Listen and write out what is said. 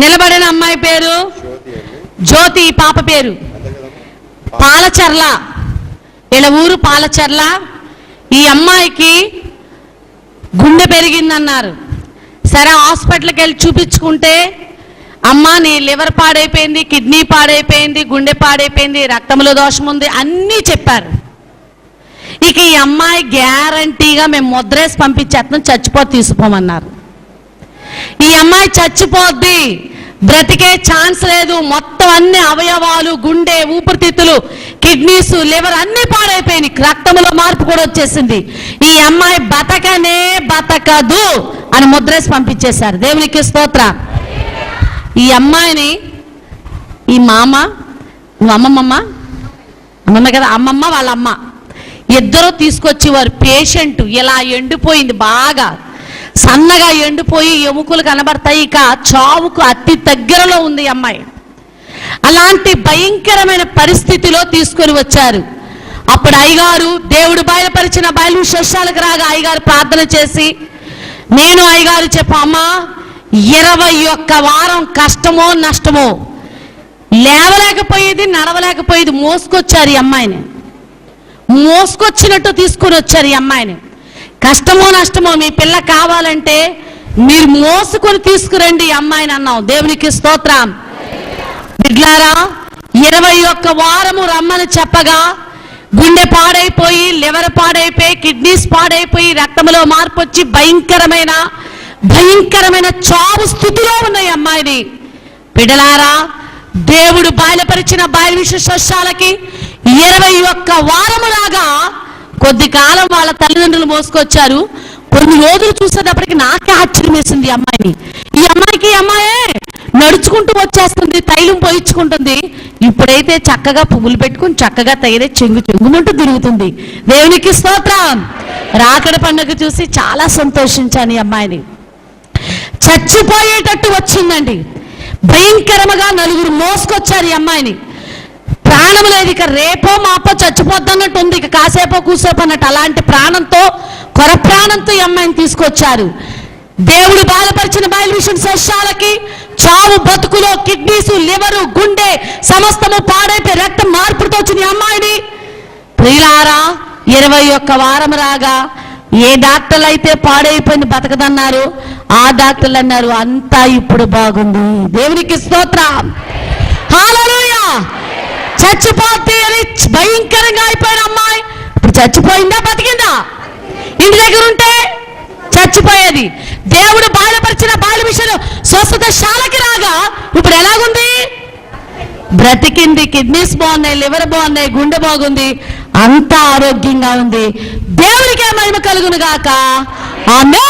నిలబడిన అమ్మాయి పేరు? జ్యోతి పాప పేరు? పాలచర్ల. వీళ్ళ ఊరు పాలచర్ల. ఈ అమ్మాయికి గుండె పెరిగిందన్నారు. సరే హాస్పిటల్కి వెళ్ళి చూపించుకుంటే అమ్మ నీ లివర్ పాడైపోయింది కిడ్నీ పాడైపోయింది గుండె పాడైపోయింది రక్తంలో దోషం ఉంది అన్నీ చెప్పారు. ఇక ఈ అమ్మాయి గ్యారంటీగా మేము ముద్రేసి పంపించేస్తాం చచ్చిపో తీసుకోమన్నారు ఈ అమ్మాయి చచ్చిపోద్ది. బ్రతికే ఛాన్స్ లేదు. మొత్తం అన్ని అవయవాలు గుండె ఊపిరితిత్తులు కిడ్నీస్ లివర్ అన్ని పాడైపోయినాయి. రక్తంలో మార్పు కూడా వచ్చేసింది. ఈ అమ్మాయి బతకనే బతకదు అని ముద్రేసి పంపించేశారు. దేవునికి స్తోత్ర. ఈ అమ్మాయిని ఈ మామ నువ్వు అమ్మమ్మ కదా అమ్మమ్మ వాళ్ళ అమ్మ. ఇద్దరు తీసుకొచ్చి వారు పేషెంట్. ఇలా ఎండిపోయింది బాగా. సన్నగా ఎండిపోయి ఎముకలు కనబడతాయి ఇక చావుకు అతి దగ్గరలో ఉంది అమ్మాయి. అలాంటి భయంకరమైన పరిస్థితిలో తీసుకొని వచ్చారు. అప్పుడు అయ్యగారు దేవుడు బయలుపరిచిన బయలు శేషాలకు రాగా అయ్యగారు ప్రార్థన చేసి నేను అయ్యగారు చెప్పమ్మా ఇరవై ఒక్క వారం కష్టమో నష్టమో లేవలేకపోయేది నడవలేకపోయేది మోసుకొచ్చారు ఈ అమ్మాయిని. మోసుకొచ్చినట్టు తీసుకొని వచ్చారు ఈ అమ్మాయిని. కష్టమో నష్టమో మీ పిల్ల కావాలంటే మీరు మోసుకొని తీసుకురండి అమ్మాయిని అన్నాం. దేవునికి స్తోత్రం. బిడ్లారా ఇరవై ఒక్క వారము రమ్మని చెప్పగా గుండె పాడైపోయి లివర్ పాడైపోయి కిడ్నీస్ పాడైపోయి రక్తంలో మార్పు వచ్చి భయంకరమైన భయంకరమైన చావు స్థితిలో ఉన్నాయి అమ్మాయిని. బిడలారా దేవుడు బయలుపరిచిన బయలు విశేషాలకి ఇరవై ఒక్క వారములాగా కొద్ది కాలం వాళ్ళ తల్లిదండ్రులు మోసుకొచ్చారు. కొన్ని రోజులు చూసేటప్పటికి నాకే ఆశ్చర్యం వేసింది అమ్మాయిని. ఈ అమ్మాయికి అమ్మాయే నడుచుకుంటూ వచ్చేస్తుంది తైలం పోయించుకుంటుంది. ఇప్పుడైతే చక్కగా పువ్వులు పెట్టుకుని చక్కగా తగిలే చెంగు చెంగుమంటూ తిరుగుతుంది. దేవునికి స్తోత్రం. రాకడ పండుగ చూసి చాలా సంతోషించాను ఈ అమ్మాయిని. చచ్చిపోయేటట్టు వచ్చిందండి. భయంకరముగా నలుగురు మోసుకొచ్చారు ఈ అమ్మాయిని. ప్రాణం లేదు ఇక రేపో మాపో చచ్చి ఇక కాసేపో అన్నట్టు అలాంటి ప్రాణంతో కొర ప్రాణంతో ఈ అమ్మాయిని తీసుకొచ్చారు. దేవుడు బాధపరిచిన బయలు విషయం సస్యాలకి చావు బతుకులో కిడ్నీసు లివరు గుండె సమస్తము పాడైపోయి రక్తం మార్పుతో వచ్చిన అమ్మాయిని. ప్రియులారా ఇరవై ఒక్క వారం రాగా ఏ డాక్టర్లు అయితే పాడైపోయింది బతకదన్నారు ఆ డాక్టర్లు అన్నారు అంతా ఇప్పుడు బాగుంది. దేవునికి స్తోత్రం. హల్లెలూయా చచ్చిపోతే అని భయంకరంగా అయిపోయిన అమ్మాయి. చచ్చిపోయిందా బతికిందా? ఇంటి దగ్గర ఉంటే చచ్చిపోయేది. దేవుడు బాధపరిచిన బాల విషయంలో స్వస్థత శాలకి రాగా ఇప్పుడు ఎలాగుంది? బ్రతికింది కిడ్నీస్ బాగున్నాయి లివర్ బాగున్నాయి గుండె బాగుంది అంతా ఆరోగ్యంగా ఉంది. దేవుడికే మహిమ కలుగును గాక ఆమె